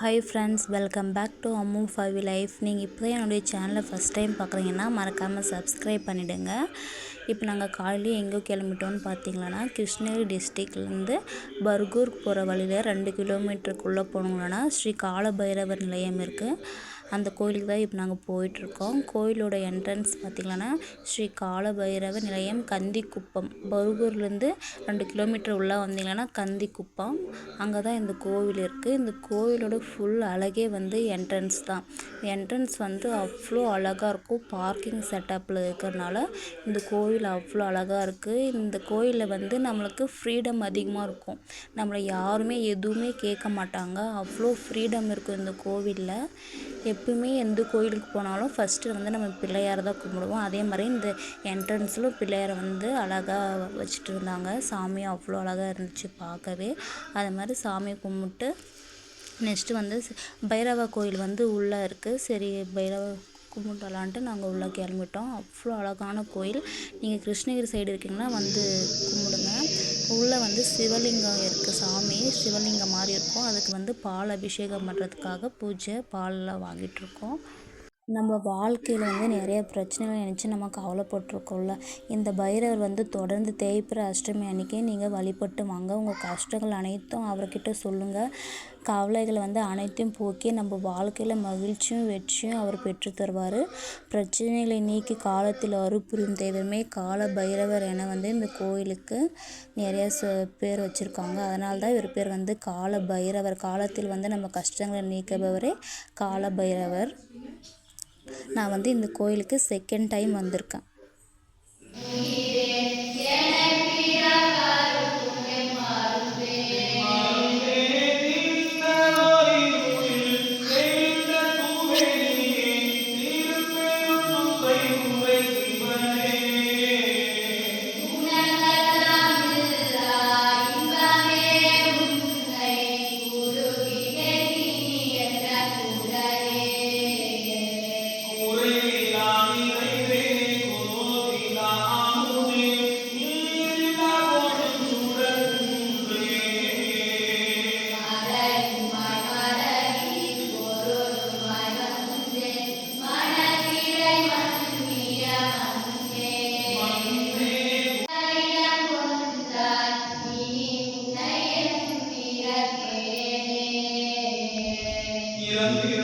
Hi friends welcome back to Ammu five life நீங்கள் இப்போ தான் என்னுடைய சேனலை ஃபஸ்ட் டைம் பார்க்குறீங்கன்னா மறக்காமல் சப்ஸ்கிரைப் பண்ணிவிடுங்க இப்போ நாங்கள் காலையிலேயே எங்கே கிளம்பிட்டோம்னு பார்த்தீங்களன்னா கிருஷ்ணகிரி டிஸ்ட்ரிக்ட்லேருந்து பர்கூர் போகிற வழியில் ரெண்டு கிலோமீட்டருக்குள்ளே போனோங்கன்னா ஸ்ரீ காலபைரவர் நிலையம் இருக்குது அந்த கோயிலுக்கு தான் இப்போ நாங்கள் போயிட்டுருக்கோம். கோயிலோட என்ட்ரன்ஸ் பார்த்திங்கன்னா ஸ்ரீ காலபைரவ நிலையம் கந்திக்குப்பம். பருகூர்லேருந்து ரெண்டு கிலோமீட்டர் உள்ளே வந்தீங்கன்னா கந்திக்குப்பம். அங்கே தான் இந்த கோவில் இருக்குது. இந்த கோவிலோட ஃபுல் அழகே வந்து என்ட்ரன்ஸ் தான். என்ட்ரன்ஸ் வந்து அவ்வளோ அழகாக இருக்கும். பார்க்கிங் செட்டப்பில் இருக்கிறனால இந்த கோவில் அவ்வளோ அழகாக இருக்குது இந்த கோயிலில் வந்து நம்மளுக்கு ஃப்ரீடம் அதிகமாக இருக்கும். நம்மளை யாருமே எதுவுமே கேட்க மாட்டாங்க. அவ்வளோ ஃப்ரீடம் இருக்கும் இந்த கோவிலில். எப்பவுமே எந்த கோயிலுக்கு போனாலும் ஃபஸ்ட்டு வந்து நம்ம பிள்ளையாரை தான் கும்பிடுவோம். அதே மாதிரி இந்த என்ட்ரன்ஸில் பிள்ளையாரை வந்து அழகாக வச்சுட்டு இருந்தாங்க. சாமி அவ்வளோ அழகாக இருந்துச்சு பார்க்கவே. அது மாதிரி சாமி கும்பிட்டு நெக்ஸ்ட்டு வந்து பைரவா கோயில் வந்து உள்ளே இருக்குது சரி பைரவ கும்பிட்டு நாங்கள் உள்ளே கிளம்பிட்டோம். அவ்வளோ அழகான கோயில். நீங்கள் கிருஷ்ணகிரி சைடு இருக்கீங்கன்னா வந்து கும்பிட்டு உள்ளே வந்து சிவலிங்கம் இருக்குது சாமி. சிவலிங்கம் மாதிரி இருக்கும். அதுக்கு வந்து பால் அபிஷேகம் பண்ணுறதுக்காக பூஜை பாலெலாம் வாங்கிட்டுருக்கோம் நம்ம வாழ்க்கையில் வந்து நிறைய பிரச்சனைகள் நினச்சி நம்ம கவலைப்பட்ருக்கோம்ல இந்த பைரவர் வந்து தொடர்ந்து தேய்பிறை அஷ்டமி அன்றைக்கி நீங்கள் வழிபட்டு வாங்க. உங்கள் கஷ்டங்கள் அனைத்தும் அவர்கிட்ட சொல்லுங்கள் கவலைகளை வந்து அனைத்தையும் போக்கி நம்ம வாழ்க்கையில் மகிழ்ச்சியும் வெற்றியும் அவர் பெற்று தருவார். பிரச்சனைகளை நீக்கி காலத்தில் அருள் தெய்வமே கால பைரவர் என வந்து இந்த கோயிலுக்கு நிறைய பேர் வச்சுருக்காங்க. அதனால தான் இவர் பேர் வந்து கால பைரவர். காலத்தில் வந்து நம்ம கஷ்டங்களை நீக்கபவரே கால பைரவர். நான் வந்து இந்த கோயிலுக்கு செகண்ட் டைம் வந்திருக்கேன். Gracias.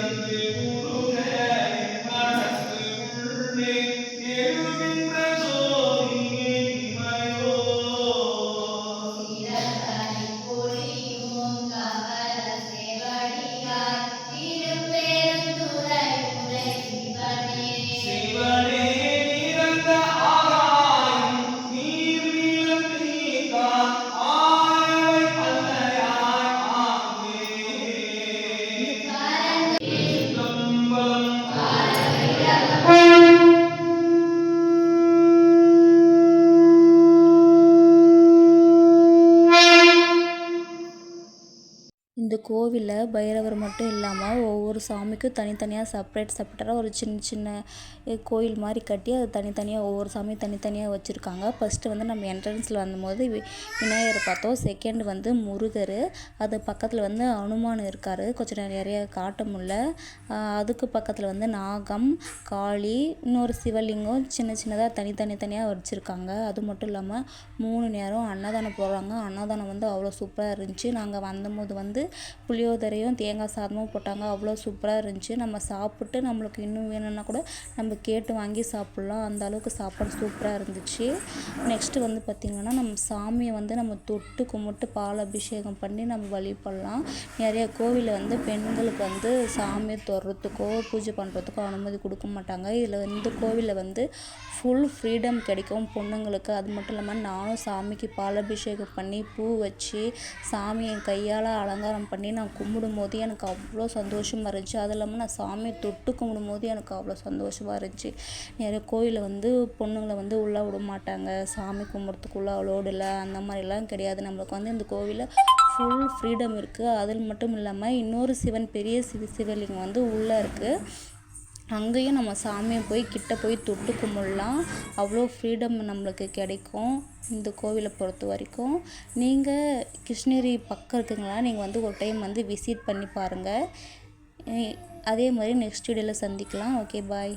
இந்த கோவிலில் பைரவர் மட்டும் இல்லாமல் ஒவ்வொரு சாமிக்கும் தனித்தனியாக செப்பரேட் செப்பரேட்டாக ஒரு சின்ன சின்ன கோயில் மாதிரி கட்டி அது தனித்தனியாக ஒவ்வொரு சாமியும் தனித்தனியாக வச்சுருக்காங்க. ஃபஸ்ட்டு வந்து நம்ம என்ட்ரன்ஸில் வந்தபோது விநாயகரை பார்த்தோம். செகண்ட் வந்து முருகர். அது பக்கத்தில் வந்து அனுமான் இருக்கார். கொஞ்சம் நிறைய காட்ட முடில அதுக்கு பக்கத்தில் வந்து நாகம் காளி இன்னொரு சிவலிங்கம் சின்ன சின்னதாக தனித்தனி தனியாக வச்சுருக்காங்க. அது மட்டும் இல்லாமல் மூணு நேரம் அன்னதானம் போடுறாங்க. அன்னதானம் வந்து அவ்வளோ சூப்பராக இருந்துச்சு. நாங்கள் வந்தபோது வந்து புளியோதரையும் தேங்காய் சாதமும் போட்டாங்க. அவ்வளோ சூப்பராக இருந்துச்சு. நம்ம சாப்பிட்டு நம்மளுக்கு இன்னும் வேணும்னா கூட நம்ம கேட்டு வாங்கி சாப்பிட்லாம். அந்த அளவுக்கு சாப்பாடு சூப்பராக இருந்துச்சு. நெக்ஸ்ட்டு வந்து பார்த்திங்கன்னா நம்ம சாமியை வந்து நம்ம தொட்டு கும்பிட்டு பால் அபிஷேகம் பண்ணி நம்ம வழிபடலாம் நிறைய கோவிலில் வந்து பெண்களுக்கு வந்து சாமியை தொடுறதுக்கோ பூஜை பண்ணுறதுக்கோ அனுமதி கொடுக்க மாட்டாங்க. இதில் வந்து கோவிலில் வந்து ஃபுல் ஃப்ரீடம் கிடைக்கும் பொண்ணுங்களுக்கு. அது மட்டும் இல்லாமல் நானும் சாமிக்கு பால் அபிஷேகம் பண்ணி பூ வச்சு சாமியை கையால் அலங்காரம் பண்ணி பண்ணி நான் கும்பிடும்போது எனக்கு அவ்வளோ சந்தோஷமாக இருந்துச்சு. அது இல்லாமல் நான் சாமியை தொட்டு கும்பிடும் போது எனக்கு அவ்வளோ சந்தோஷமாக இருந்துச்சு. நிறைய கோயிலில் வந்து பொண்ணுங்களை வந்து உள்ளே விட மாட்டாங்க. சாமி கும்பிட்றதுக்குள்ளே அலோடு இல்லை அந்த மாதிரிலாம் கிடையாது. நம்மளுக்கு வந்து இந்த கோவிலில் ஃபுல் ஃப்ரீடம் இருக்குது அதில் மட்டும் இல்லாமல் இன்னொரு சிவன் பெரிய சிவ சிவலிங்கம் வந்து உள்ளே இருக்குது அங்கேயும் நம்ம சாமியை போய் கிட்ட போய் தொட்டு கும்பிட்லாம். அவ்வளோ ஃப்ரீடம் நம்மளுக்கு கிடைக்கும். இந்த கோவிலை பொறுத்த வரைக்கும். நீங்கள் கிருஷ்ணகிரி பக்கம் இருக்குங்களா? நீங்கள் வந்து ஒரு டைம் வந்து விசிட் பண்ணி பாருங்கள் அதே மாதிரி நெக்ஸ்ட் வீடியோவில் சந்திக்கலாம். Okay bye